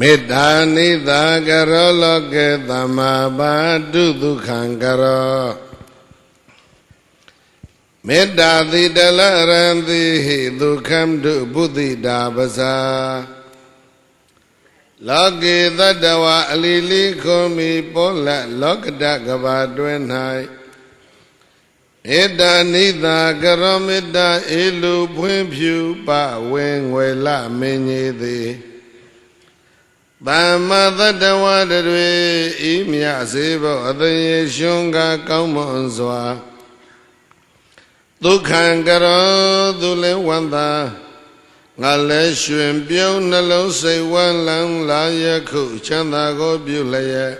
မေတ္တာနိသာကရောလောကေသမ္မာပါတုဒုက္ခံကရောမေတ္တာတိတလရံတိဟိဒုက္ခံတုဘုဒ္ဓိတာပစာလောကေတတဝအလီလီခုံမီပောလလောကတကဘာတွင်၌မေတ္တာနိသာကရောမေတ္တာအေလူဖွင့်ဖြူပဝင်းငွယ်လမင်းကြီးသည် သမ္မာတတဝတတွေဤမြစေဖို့အသေးရှင်ကကောင်းမွန်စွာဒုက္ခံကရောသူလည်းဝန္တာငါလည်းရှင်ပြုံးနှလုံးစိတ်ဝမ်းလန်းလာယခုချမ်းသာကိုပြုလျက်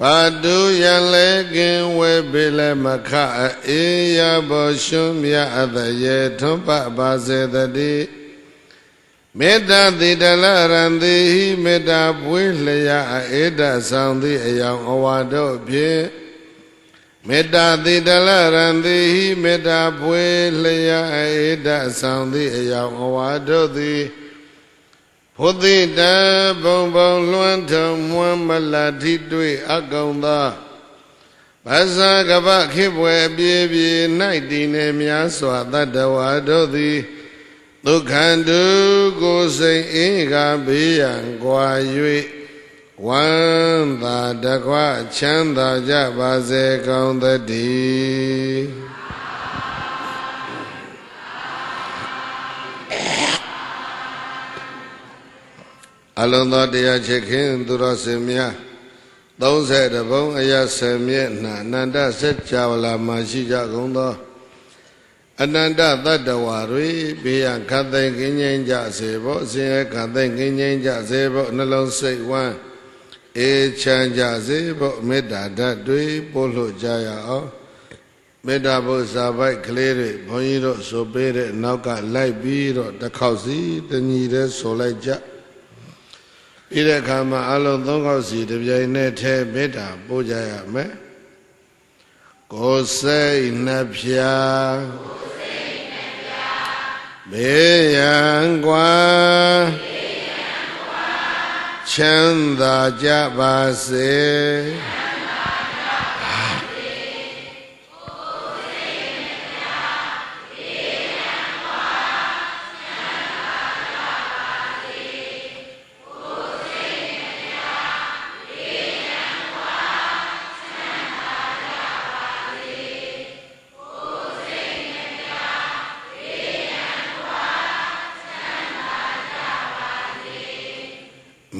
ဘာတုယံလဲကင်ဝဲပေလဲမခအေးရဘောရှင်မြအတရေထွန်းပပါစေတည်း မေတ္တာတိတလရံတိဟိမေတ္တာပွေးလျာအေတဆောင်သည့်အယောင်အဝါတို့ဖြင့်မေတ္တာတိတလရံတိဟိမေတ္တာပွေးလျာအေတဆောင်သည့်အယောင်အဝါတို့သည်ဘုသိတဘုံဘုံလွှမ်းထုံမွမ်းမလတိတွေ့အကောင်သာဘာသာကပခိပွဲပြေပြေ၌တည်နေများစွာတတ္တဝါတို့သည် ဒုက္ခန္တုကိုစိတ်အင်းကဘေးရန်ကွာ၍ဝမ်းသာတကွချမ်းသာကြပါစေကောင်းသတည်းအလုံးသောတရားချစ်ခင်သူတော်စင်များ30ဘုံအရာ10မြတ်နာအနန္တစัจ java လာမှာရှိကြကုန်သော အနန္တတတ္တဝါတွေဘေးရန်ခတ်သိမ်းကင်းငြိမ်းကြစေဖို့ဆင်းရဲခတ်သိမ်းကင်းငြိမ်းကြစေဖို့နှလုံးစိတ်ဝမ်းအေးချမ်းကြစေဖို့မေတ္တာဓာတ်တွေပို့လို့ကြရအောင်မေတ္တာဘုဇာပိုက်ကလေးတွေဘုန်းကြီးတို့ဆိုပေးတဲ့နောက်ကလိုက်ပြီးတော့တစ်ခေါက်စီတညီတည်းဆိုလိုက်ကြပြီးတဲ့အခါမှာအလုံးသုံးခေါက်စီတပြိုင်နက်တည်းမေတ္တာပို့ကြရမယ်ကိုယ်စိတ်နှပြ ဘေးရန်ကွာချမ်းသာကြပါစေ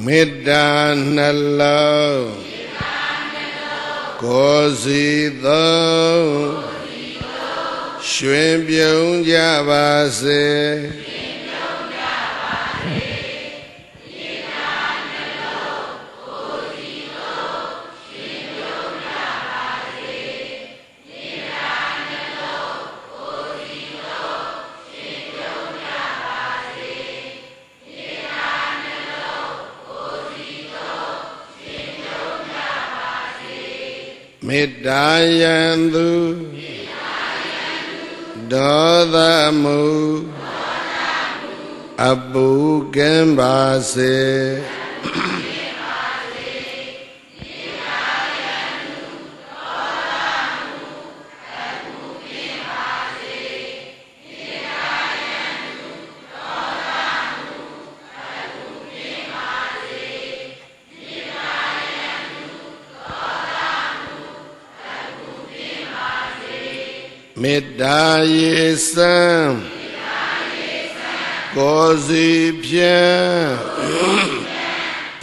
မေတ္တာနှလုံးကိုယ်စီသောရွှင်ပြုံးကြပါစေ မေတ္တာယံသူဒေါသမုအပုကံပါစေ မေတ္တာရေစံကိုယ်စီဖြင့်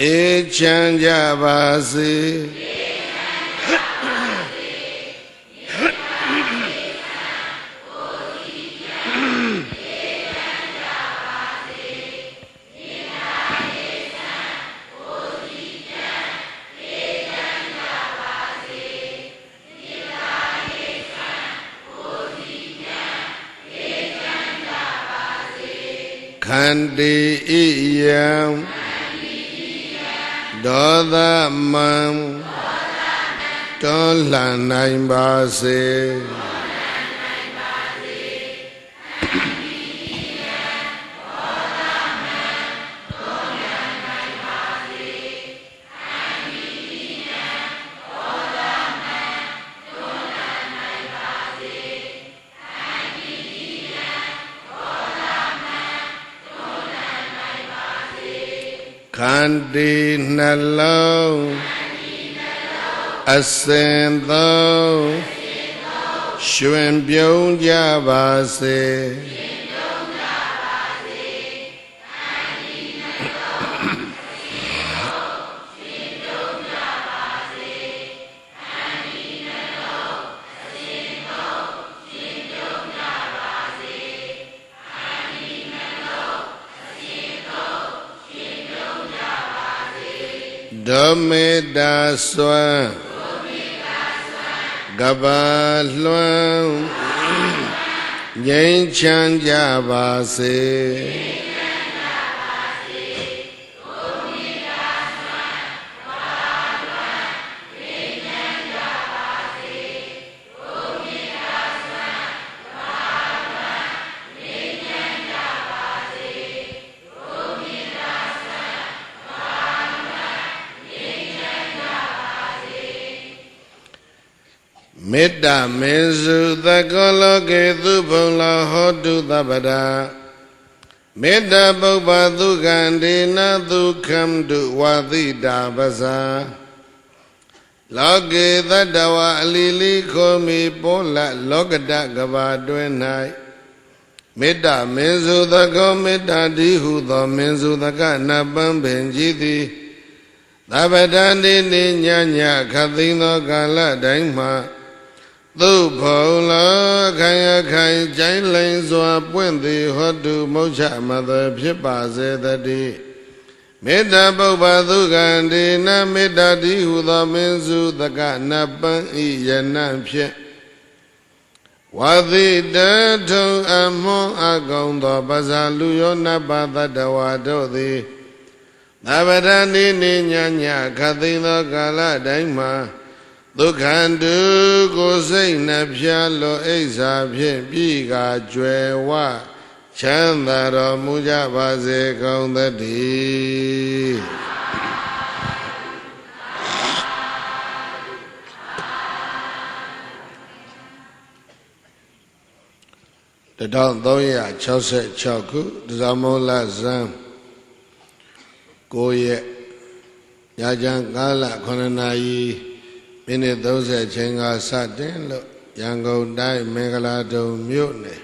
အေးချမ်းကြပါစေ ခန္တီဣယံဒေါသမံတောလှန်နိုင်ပါစေ ခန္တီနှလုံးအစင်သုံးရွှင်ပြုံးကြပါစေ ဓမေတာစွမ်းကဘာလွှမ်းငြိမ်းချမ်းကြပါစေ မေတ္တာမေစုသကောလောကေသူဘုံလာဟောတုသဗ္ဗရာမေတ္တာပုပ္ပဒုက္ခန္ဒေနဒုက္ခံတုဝါသီတာပဇာလောကေတတ္တဝအလီလီခောမိပောလလောကတကဘာတွင်၌မေတ္တာမင်းစုသကောမေတ္တာတိဟုသောမင်းစုသကနပံပင်ကြည်သည်သဗ္ဗတံနေနေညညခသိန်းသောကာလတိုင်းမှာ သုဘုံလခိုင်အခိုင်ကျိုင်းလိန်စွာပွင့်သည်ဟောတုမုတ်ချမသဖြစ်ပါစေတည်းမေတ္တာပုပ္ပသုကံဒေနမေတ္တာတိဟုသောမင်းစုတကနပံဤယနံဖြင့်ဝါသီတထုံအမွန်အကောင်သောပဇာလူယောနပတတဝါတို့သည်သဗ္ဗရဏိနိညာညခသိန်သောကာလတိုင်းမှာ ဒုက္ခန္တုကိုစိတ်နှဖျားလောအိဇာဖြင့်ပြီးကကျွယ်ဝချမ်းသာတော်မူကြပါစေကောင်းသတည်း1366ခုဒဇမောလဇံ9ရက်ညချမ်းကာလ9နာရီ မိနစ်30ချိန်ကစတင်လို့ရန်ကုန်တိုင်းမင်္ဂလာတုံမြို့နယ်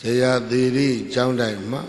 ဇေယသီရိကျောင်းတိုင်မှာ